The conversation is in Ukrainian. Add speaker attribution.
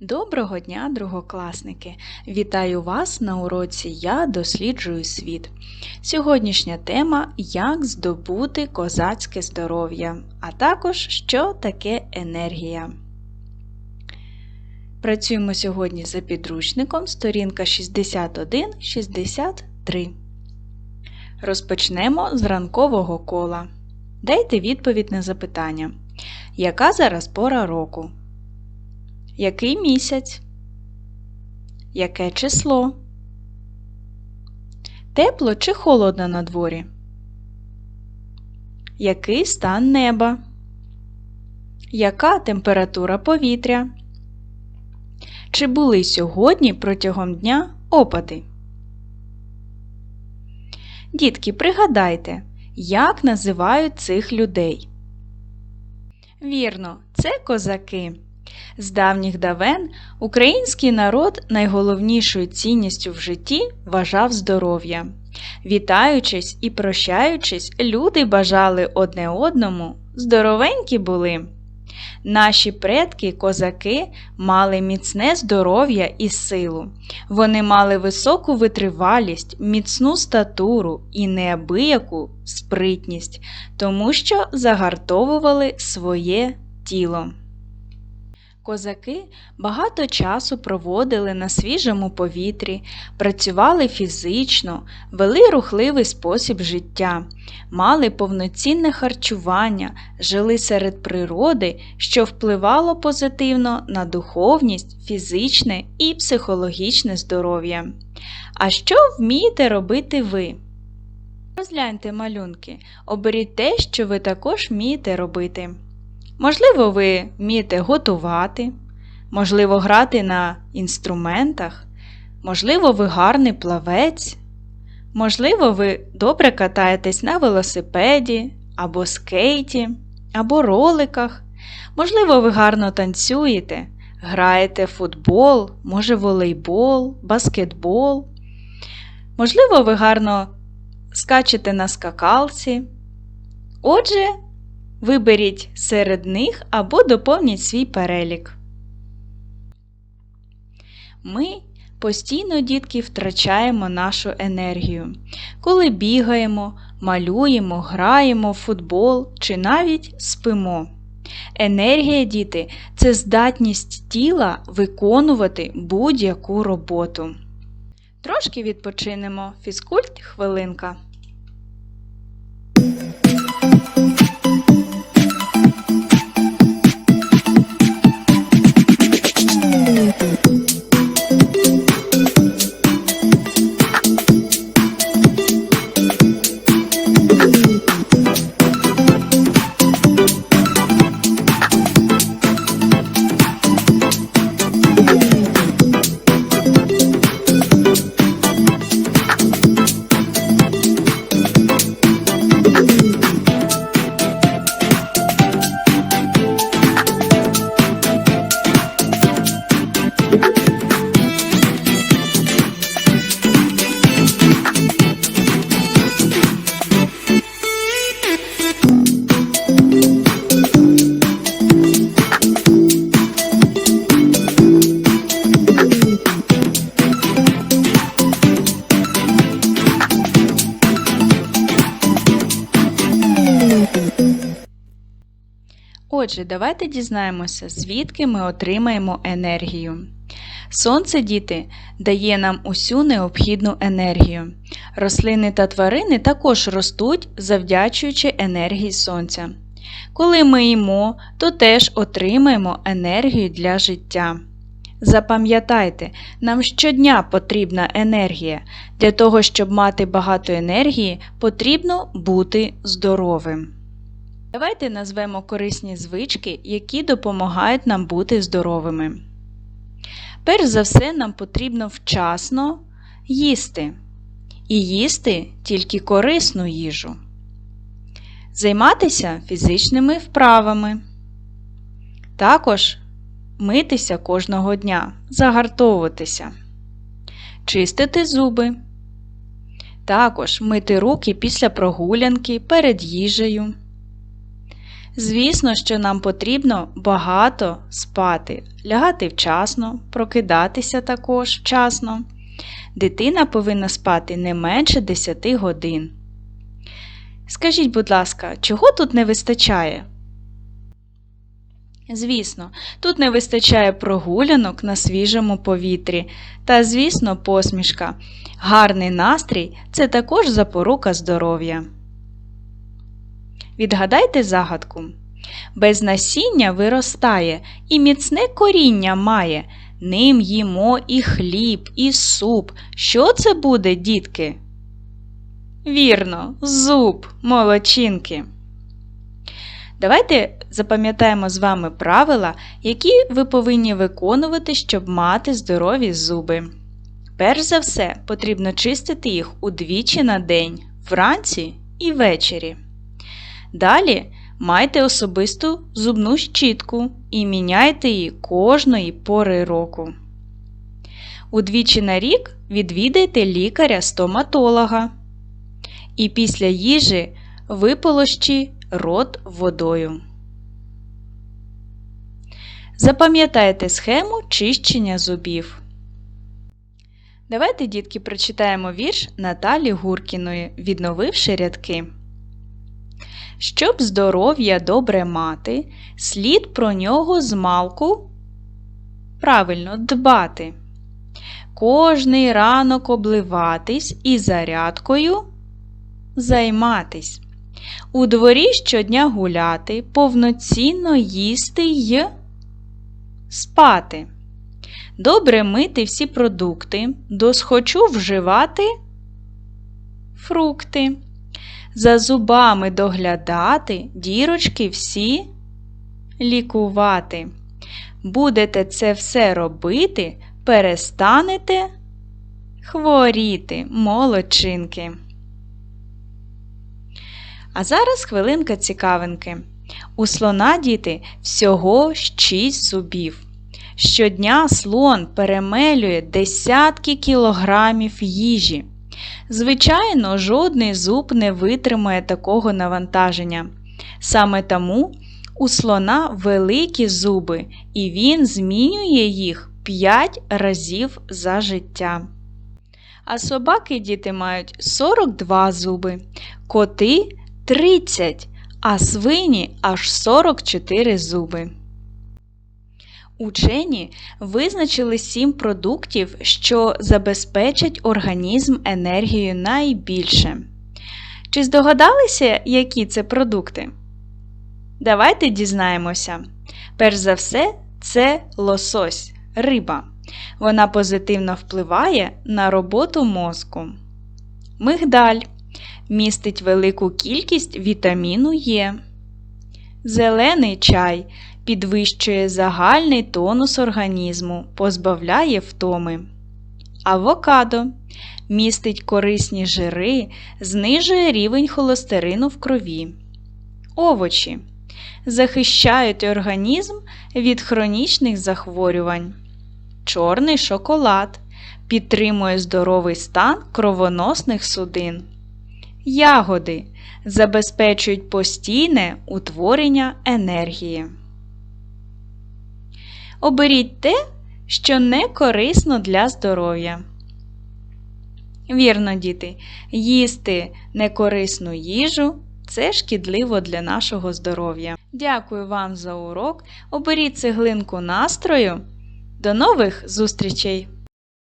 Speaker 1: Доброго дня, другокласники! Вітаю вас на уроці Я досліджую світ. Сьогоднішня тема Як здобути козацьке здоров'я, а також що таке енергія. Працюємо сьогодні за підручником сторінка 61-63. Розпочнемо з ранкового кола. Дайте відповідь на запитання. Яка зараз пора року? Який місяць? Яке число? Тепло чи холодно на дворі? Який стан неба? Яка температура повітря? Чи були сьогодні протягом дня опади? Дітки, пригадайте, як називають цих людей? Вірно, це козаки. З давніх давен український народ найголовнішою цінністю в житті вважав здоров'я. Вітаючись і прощаючись, люди бажали одне одному здоровенькі були. Наші предки, козаки, мали міцне здоров'я і силу. Вони мали високу витривалість, міцну статуру і неабияку спритність, тому що загартовували своє тіло. Козаки багато часу проводили на свіжому повітрі, працювали фізично, вели рухливий спосіб життя, мали повноцінне харчування, жили серед природи, що впливало позитивно на духовність, фізичне і психологічне здоров'я. А що вмієте робити ви? Розгляньте малюнки, оберіть те, що ви також вмієте робити. Можливо, ви вмієте готувати, можливо, грати на інструментах, можливо, ви гарний плавець, можливо, ви добре катаєтесь на велосипеді або скейті, або роликах, можливо, ви гарно танцюєте, граєте в футбол, може волейбол, баскетбол. Можливо, ви гарно скачете на скакалці. Отже, Виберіть серед них або доповніть свій перелік. Ми постійно, дітки, втрачаємо нашу енергію. Коли бігаємо, малюємо, граємо в футбол чи навіть спимо. Енергія, діти, це здатність тіла виконувати будь-яку роботу. Трошки відпочинемо. Фізкульт хвилинка. Отже, давайте дізнаємося, звідки ми отримаємо енергію. Сонце, діти, дає нам усю необхідну енергію. Рослини та тварини також ростуть, завдячуючи енергії сонця. Коли ми їмо, то теж отримаємо енергію для життя. Запам'ятайте, нам щодня потрібна енергія. Для того, щоб мати багато енергії, потрібно бути здоровим. Давайте назвемо корисні звички, які допомагають нам бути здоровими. Перш за все, нам потрібно вчасно їсти. І їсти тільки корисну їжу. Займатися фізичними вправами. Також митися кожного дня, загартовуватися, чистити зуби. Також мити руки після прогулянки перед їжею Звісно, що нам потрібно багато спати, лягати вчасно, прокидатися також вчасно. Дитина повинна спати не менше 10 годин. Скажіть, будь ласка, чого тут не вистачає? Звісно, тут не вистачає прогулянок на свіжому повітрі та, звісно, посмішка. Гарний настрій це також запорука здоров'я. Відгадайте загадку. Без насіння виростає і міцне коріння має. Ним їмо і хліб, і суп. Що це буде, дітки? Вірно, зуб, молочинки. Давайте запам'ятаємо з вами правила, які ви повинні виконувати, щоб мати здорові зуби. Перш за все, потрібно чистити їх удвічі на день, вранці і ввечері. Далі майте особисту зубну щітку і міняйте її кожної пори року. Удвічі на рік відвідайте лікаря-стоматолога. І після їжі виполощі рот водою. Запам'ятайте схему чищення зубів. Давайте, дітки, прочитаємо вірш Наталі Гуркіної, відновивши рядки. Щоб здоров'я добре мати, слід про нього змалку правильно дбати. Кожний ранок обливатись і зарядкою займатись. У дворі щодня гуляти, повноцінно їсти й спати. Добре мити всі продукти, досхочу вживати фрукти. За зубами доглядати, дірочки всі лікувати. Будете це все робити, перестанете хворіти, молодчинки. А зараз хвилинка цікавинки. У слона діти всього 6 зубів. Щодня слон перемелює десятки кілограмів їжі. Звичайно, жодний зуб не витримає такого навантаження. Саме тому у слона великі зуби, і він змінює їх 5 разів за життя. А собаки діти мають 42 зуби, коти 30, а свині аж 44 зуби. Учені визначили 7 продуктів, що забезпечать організм енергією найбільше. Чи здогадалися, які це продукти? Давайте дізнаємося. Перш за все, це лосось, риба. Вона позитивно впливає на роботу мозку. Мигдаль містить велику кількість вітаміну Е. Зелений чай підвищує загальний тонус організму, позбавляє втоми. Авокадо містить корисні жири, знижує рівень холестерину в крові. Овочі захищають організм від хронічних захворювань. Чорний шоколад підтримує здоровий стан кровоносних судин. Ягоди забезпечують постійне утворення енергії. Оберіть те, що не корисно для здоров'я. Вірно, діти, їсти некорисну їжу це шкідливо для нашого здоров'я. Дякую вам за урок. Оберіть цеглинку настрою. До нових зустрічей!